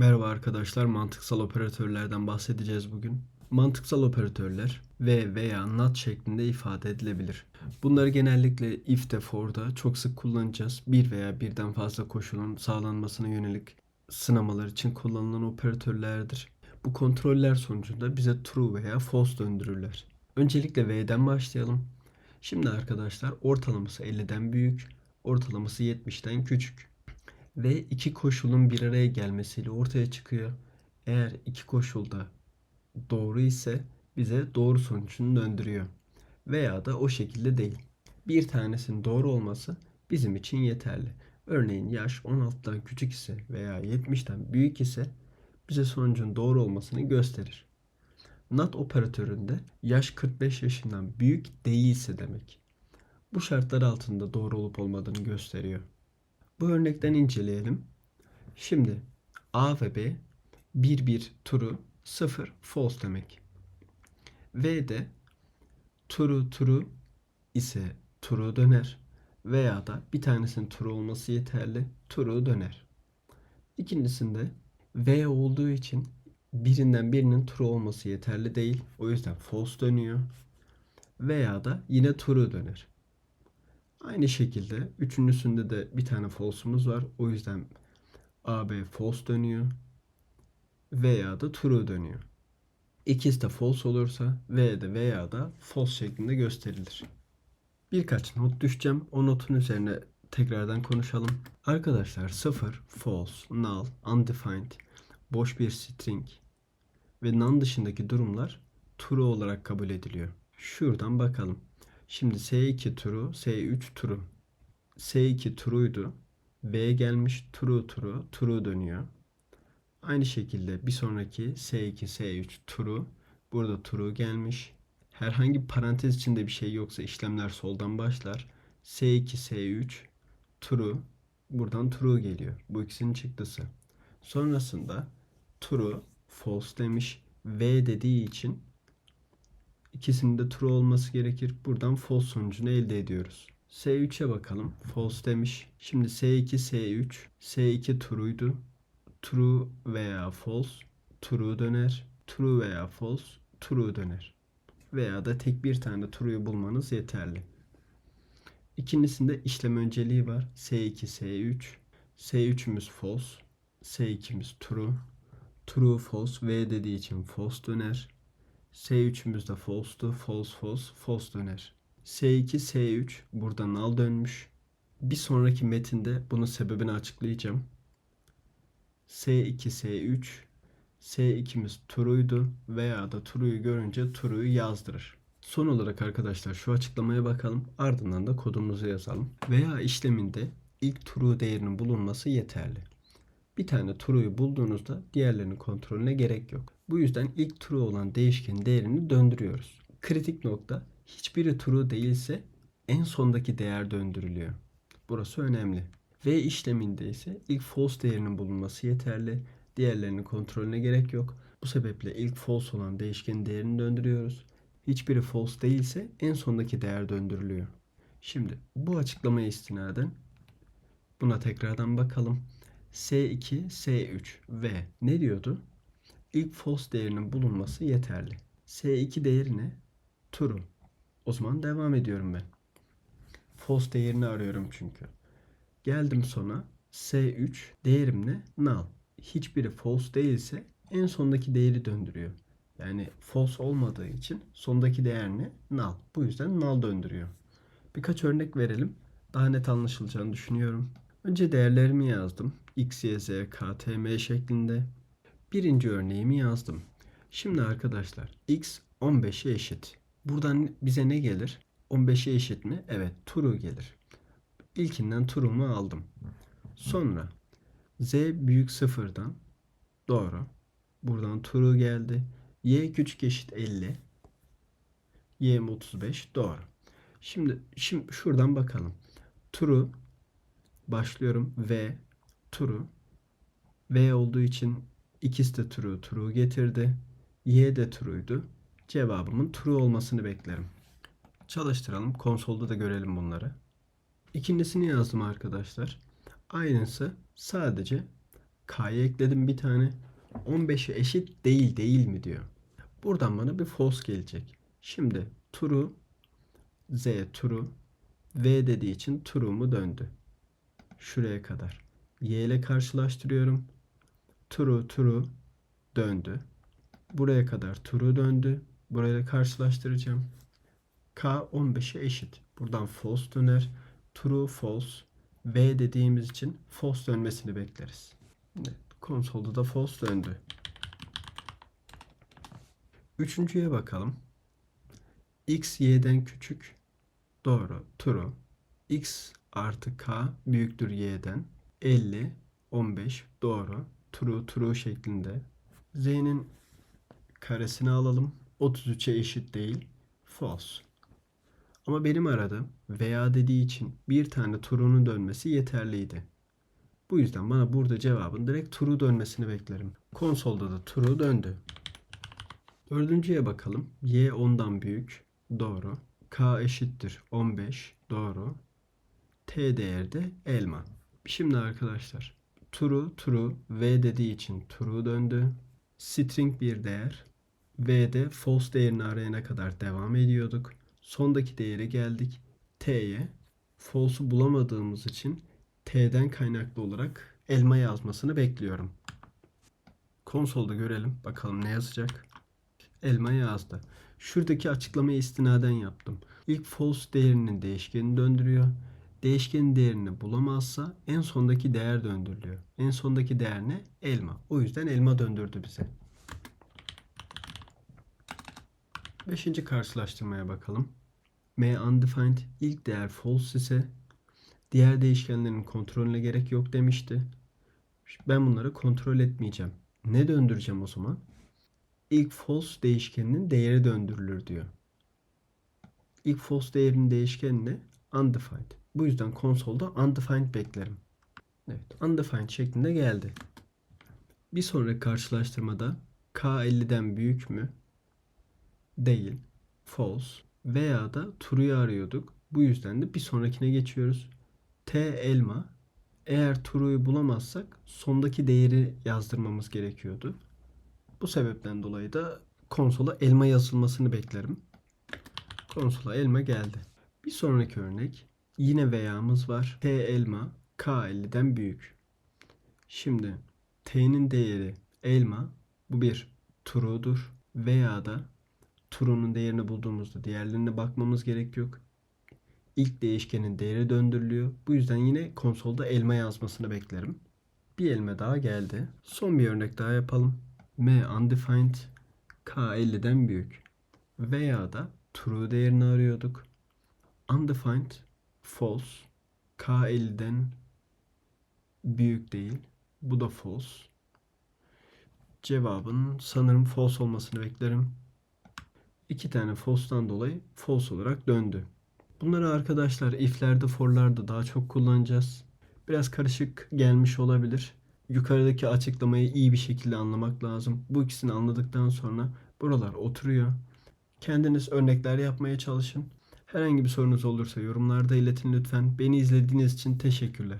Merhaba arkadaşlar, mantıksal operatörlerden bahsedeceğiz bugün. Mantıksal operatörler ve veya not şeklinde ifade edilebilir. Bunları genellikle if'te, for'da çok sık kullanacağız. Bir veya birden fazla koşulun sağlanmasına yönelik sınamalar için kullanılan operatörlerdir. Bu kontroller sonucunda bize true veya false döndürürler. Öncelikle V'den başlayalım. Şimdi arkadaşlar ortalaması 50'den büyük, ortalaması 70'ten küçük ve iki koşulun bir araya gelmesiyle ortaya çıkıyor. Eğer iki koşulda doğru ise bize doğru sonucunu döndürüyor. Veya da o şekilde değil. Bir tanesinin doğru olması bizim için yeterli. Örneğin yaş 16'dan küçük ise veya 70'ten büyük ise bize sonucun doğru olmasını gösterir. NOT operatöründe yaş 45 yaşından büyük değilse demek. Bu şartlar altında doğru olup olmadığını gösteriyor. Bu örnekten inceleyelim. Şimdi A ve B 1 1 true 0 false demek. V'de true true ise true döner veya da bir tanesinin true olması yeterli true döner. İkincisinde V olduğu için birinden birinin true olması yeterli değil. O yüzden false dönüyor. Veya da yine true döner. Aynı şekilde üçüncüsünde de bir tane false'umuz var. O yüzden AB false dönüyor. Veya da true dönüyor. İkisi de false olursa V de veya da false şeklinde gösterilir. Birkaç not düşeceğim. O notun üzerine tekrardan konuşalım. Arkadaşlar 0, false, null, undefined, boş bir string ve none dışındaki durumlar true olarak kabul ediliyor. Şuradan bakalım. Şimdi S2 true, S3 true. S2 true'ydu. V gelmiş true true, true dönüyor. Aynı şekilde bir sonraki S2, S3 true. Burada true gelmiş. Herhangi parantez içinde bir şey yoksa işlemler soldan başlar. S2, S3 true. Buradan true geliyor. Bu ikisinin çıktısı. Sonrasında true, false demiş. V dediği için İkisinin de true olması gerekir. Buradan false sonucunu elde ediyoruz. S3'e bakalım. False demiş. Şimdi S2, S3. S2 true'ydu. True veya false. True döner. True veya false. True döner. Veya da tek bir tane true'yu bulmanız yeterli. İkincisinde işlem önceliği var. S2, S3. S3'ümüz false. S2'miz true. True, false. V dediği için false döner. S3'ümüz de false'tu. False, false, false döner. S2, S3 burada null dönmüş. Bir sonraki metinde bunun sebebini açıklayacağım. S2, S3 S2'miz true'ydu veya da true'yu görünce true'yu yazdırır. Son olarak arkadaşlar şu açıklamaya bakalım. Ardından da kodumuzu yazalım. Veya işleminde ilk true değerinin bulunması yeterli. Bir tane true'yu bulduğunuzda diğerlerinin kontrolüne gerek yok. Bu yüzden ilk true olan değişkenin değerini döndürüyoruz. Kritik nokta hiçbiri true değilse en sondaki değer döndürülüyor. Burası önemli. V işleminde ise ilk false değerinin bulunması yeterli. Diğerlerinin kontrolüne gerek yok. Bu sebeple ilk false olan değişkenin değerini döndürüyoruz. Hiçbiri false değilse en sondaki değer döndürülüyor. Şimdi bu açıklamaya istinaden buna tekrardan bakalım. S2, S3 ve ne diyordu? İlk false değerinin bulunması yeterli. S2 değeri ne? True. O zaman devam ediyorum ben. False değerini arıyorum çünkü. Geldim sona. S3 değerim ne? Null. Hiçbiri false değilse en sondaki değeri döndürüyor. Yani false olmadığı için sondaki değer ne? Null. Bu yüzden null döndürüyor. Birkaç örnek verelim. Daha net anlaşılacağını düşünüyorum. Önce değerlerimi yazdım. X, Y, Z, K, T, M şeklinde. Birinci örneğimi yazdım. Şimdi arkadaşlar X 15'e eşit. Buradan bize ne gelir? 15'e eşit mi? Evet true gelir. İlkinden true'mu aldım. Sonra Z büyük sıfırdan doğru. Buradan true geldi. Y küçük eşit 50. Y 35 doğru. Şimdi şimdi şuradan bakalım. True başlıyorum V true V olduğu için ikisi de true true getirdi. Y de true'ydu. Cevabımın true olmasını beklerim. Çalıştıralım. Konsolda da görelim bunları. İkincisini yazdım arkadaşlar. Aynısı sadece K'ya ekledim bir tane. 15'e eşit değil değil mi diyor. Buradan bana bir false gelecek. Şimdi true Z true V dediği için true'mu döndü. Şuraya kadar. Y ile karşılaştırıyorum. True true döndü. Buraya kadar true döndü. Burayla karşılaştıracağım. K 15'e eşit. Buradan false döner. True false. V dediğimiz için false dönmesini bekleriz. Evet, konsolda da false döndü. Üçüncüye bakalım. X y'den küçük. Doğru. True. X artı K büyüktür y'den. 50, 15. Doğru. True, true şeklinde. Z'nin karesini alalım. 33'e eşit değil. False. Ama benim aradığım veya dediği için bir tane true'nun dönmesi yeterliydi. Bu yüzden bana burada cevabın direkt true dönmesini beklerim. Konsolda da true döndü. Dördüncüye bakalım. Y ondan büyük. Doğru. K eşittir 15. Doğru. T değeri de elma. Şimdi arkadaşlar true true V dediği için true döndü. String bir değer. V'de false değerini arayana kadar devam ediyorduk. Sondaki değere geldik. T'ye false'u bulamadığımız için T'den kaynaklı olarak elma yazmasını bekliyorum. Konsolda görelim. Bakalım ne yazacak. Elma yazdı. Şuradaki açıklamayı istinaden yaptım. İlk false değerinin değişkenini döndürüyor. Değişkenin değerini bulamazsa en sondaki değer döndürülüyor. En sondaki değer ne? Elma. O yüzden elma döndürdü bize. Beşinci karşılaştırmaya bakalım. M undefined ilk değer false ise diğer değişkenlerin kontrolüne gerek yok demişti. Ben bunları kontrol etmeyeceğim. Ne döndüreceğim o zaman? İlk false değişkeninin değeri döndürülür diyor. İlk false değerinin değişkeni ne? Undefined. Bu yüzden konsolda undefined beklerim. Evet, undefined şeklinde geldi. Bir sonraki karşılaştırmada K 50'den büyük mü? Değil. False. Veya da true'yu arıyorduk. Bu yüzden de bir sonrakine geçiyoruz. T elma. Eğer true'yu bulamazsak sondaki değeri yazdırmamız gerekiyordu. Bu sebepten dolayı da konsola elma yazılmasını beklerim. Konsola elma geldi. Bir sonraki örnek yine veya'mız var. T elma K 50'den büyük. Şimdi T'nin değeri elma bu bir true'dur veya da true'nun değerini bulduğumuzda diğerlerine bakmamız gerek yok. İlk değişkenin değeri döndürülüyor. Bu yüzden yine konsolda elma yazmasını beklerim. Bir elma daha geldi. Son bir örnek daha yapalım. M undefined K 50'den büyük. Veya da true değerini arıyorduk. Undefined false K 50'den büyük değil. Bu da false. Cevabın sanırım false olmasını beklerim. İki tane false'tan dolayı false olarak döndü. Bunları arkadaşlar if'lerde for'larda daha çok kullanacağız. Biraz karışık gelmiş olabilir. Yukarıdaki açıklamayı iyi bir şekilde anlamak lazım. Bu ikisini anladıktan sonra buralar oturuyor. Kendiniz örnekler yapmaya çalışın. Herhangi bir sorunuz olursa yorumlarda iletin lütfen. Beni izlediğiniz için teşekkürler.